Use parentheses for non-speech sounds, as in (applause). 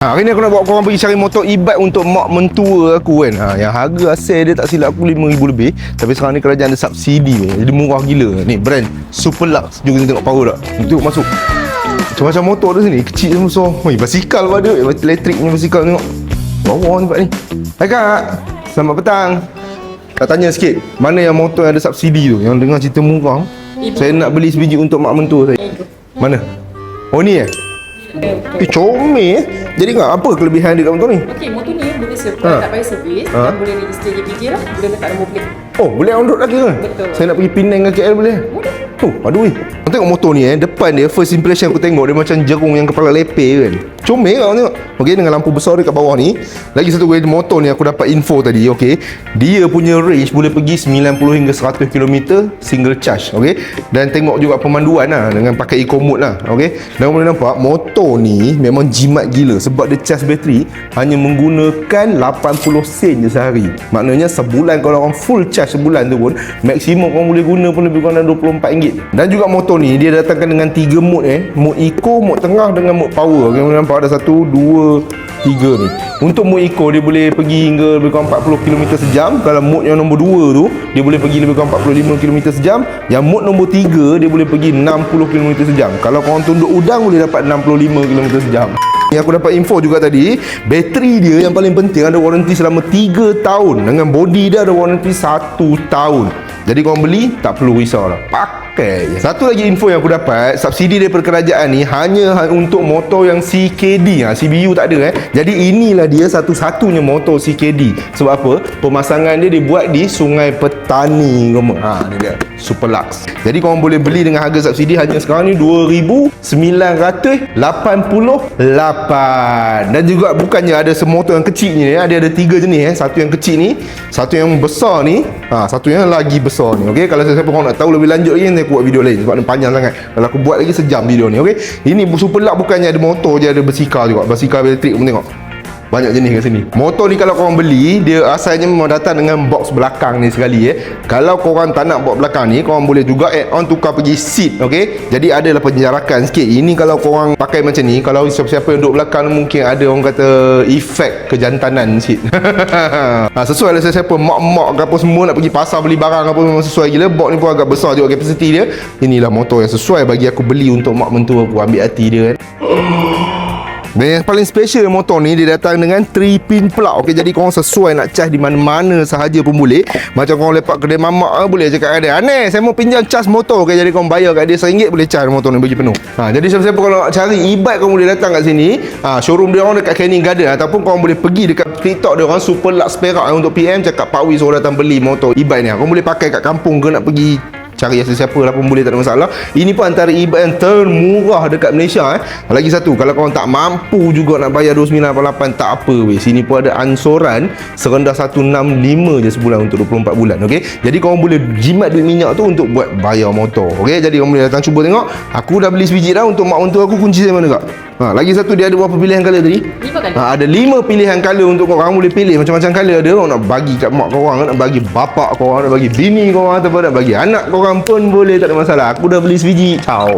Ha, hari ni aku nak bawa korang pergi cari motor e-bike untuk mak mentua aku kan. Ha, yang harga asal dia tak silap aku RM5,000 lebih. Tapi sekarang ni kerajaan ada subsidi weh. Jadi murah gila. Ni brand Superlux. Jom kita tengok power tak. Tengok masuk. Macam-macam motor ada sini. Kecil sama besar. Weh, basikal pun ada. Elektrik punya basikal tengok. Bawah tempat ni. Hai kak. Selamat petang. Tak tanya sikit. Mana yang motor yang ada subsidi tu? Yang dengar cerita murah. Ibu. Saya nak beli sebiji untuk mak mentua saya. Itu. Mana? Oh ni eh? Eh comel eh. Jadi kak apa kelebihan dia kat motor ni? Okey, motor ni boleh servis, Ha. tak payah servis Ha. dan boleh register JPJ lah, boleh letak nombor plate. Oh boleh on road lagi ke? Betul. Saya nak pergi Penang ke KL boleh? Boleh. Oh aduh weh. Kau tengok motor ni eh. Depan dia first impression aku tengok Dia macam jerung yang kepala leper kan. Comel kau tengok. Okay dengan lampu besar dia kat bawah ni. Lagi satu way motor ni aku dapat info tadi Okay Dia punya range boleh pergi 90 hingga 100 km Single charge Okay Dan tengok juga pemanduan lah Dengan pakai eco mode lah Okay Dan boleh nampak Motor ni memang jimat gila Sebab dia charge bateri Hanya menggunakan 80 sen je sehari. Maknanya sebulan kalau orang full charge sebulan tu pun Maksimum korang boleh guna pun lebih kurang dalam RM24 Dan juga motor ni dia datangkan dengan 3 mode eh. Mode eco, mode tengah dengan mode power. Yang boleh nampak ada 1, 2, 3 ni. Untuk mode eco dia boleh pergi hingga lebih kurang 40 km sejam. Kalau mode yang nombor 2 tu Dia boleh pergi lebih kurang 45 km sejam. Yang mode nombor 3 dia boleh pergi 60 km sejam. Kalau korang tunduk udang boleh dapat 65 km sejam. Yang aku dapat info juga tadi Bateri dia yang paling penting ada warranty selama 3 tahun. Dengan body dia ada warranty 1 tahun. Jadi korang beli tak perlu risau lah Pakai. Satu lagi info yang aku dapat Subsidi daripada kerajaan ni Hanya ha- untuk motor yang CKD ha, CBU tak ada eh. Jadi inilah dia satu-satunya motor CKD Sebab apa? Pemasangan dia dibuat di Sungai Petani. Ha ni dia Superlux Jadi korang boleh beli dengan harga subsidi Hanya sekarang ni 2988 Dan juga bukannya ada semotor yang kecil ni. Ada ada tiga jenis eh Satu yang kecil ni Satu yang besar ni. Ha, Satu yang lagi besar ni Okay Kalau siapa korang nak tahu lebih lanjut lagi Nanti aku buat video lain Sebab ni panjang sangat. Kalau aku buat lagi sejam video ni Okay Ini Superlux bukannya ada motor je Ada bersikal juga. Bersikal elektrik pun tengok banyak jenis kat sini. Motor ni kalau korang beli Dia asalnya memang datang dengan box belakang ni sekali eh. Kalau korang tak nak box belakang ni Korang boleh juga add on tukar pergi seat Okay Jadi adalah penjarakan sikit. Ini kalau korang pakai macam ni Kalau siapa-siapa yang duduk belakang Mungkin ada orang kata Efek kejantanan seat (laughs) ha, Sesuai lah siapa Mak-mak ke apa semua Nak pergi pasar beli barang apa Memang sesuai gila. Box ni pun agak besar juga Capacity dia. Inilah motor yang sesuai Bagi aku beli untuk mak mentua aku Ambil hati dia kan dan yang paling special motor ni Dia datang dengan 3 pin plug. Okay jadi korang sesuai nak charge di mana-mana sahaja pun boleh. Macam korang lepak kedai mamak ah, Boleh cakap kat dia Aneh saya mau pinjam charge motor. Okay jadi korang bayar kat dia RM1 Boleh charge motor ni bagi penuh. Ha, Jadi siapa-siapa kalau nak cari e-bike Korang boleh datang kat sini. Ha, Showroom dia orang dekat Canning Garden. Ataupun korang boleh pergi dekat TikTok dia orang Super Lux Perak eh, Untuk PM cakap Pak Wis suruh datang beli motor e-bike ni. Korang boleh pakai kat kampung ke nak pergi cari siapa lah pun boleh tak ada masalah. Ini pun antara e-bike yang termurah dekat Malaysia eh. Lagi satu kalau korang tak mampu juga nak bayar 2988 tak apa weh. Sini pun ada ansoran serendah 165 je sebulan untuk 24 bulan okey? Jadi korang boleh jimat duit minyak tu untuk buat bayar motor okey? Jadi korang boleh datang cuba tengok. Aku dah beli sebiji dah untuk mak mentua aku kunci saya mana kak ha, lagi satu dia ada berapa pilihan colour tadi? Lima kali. Ha, ada lima pilihan colour untuk korang boleh pilih macam-macam colour ada orang nak bagi kat mak korang nak bagi bapak korang nak bagi bini korang ataupun nak bagi anak korang pun boleh tak ada masalah. Aku dah beli sebiji. Ciao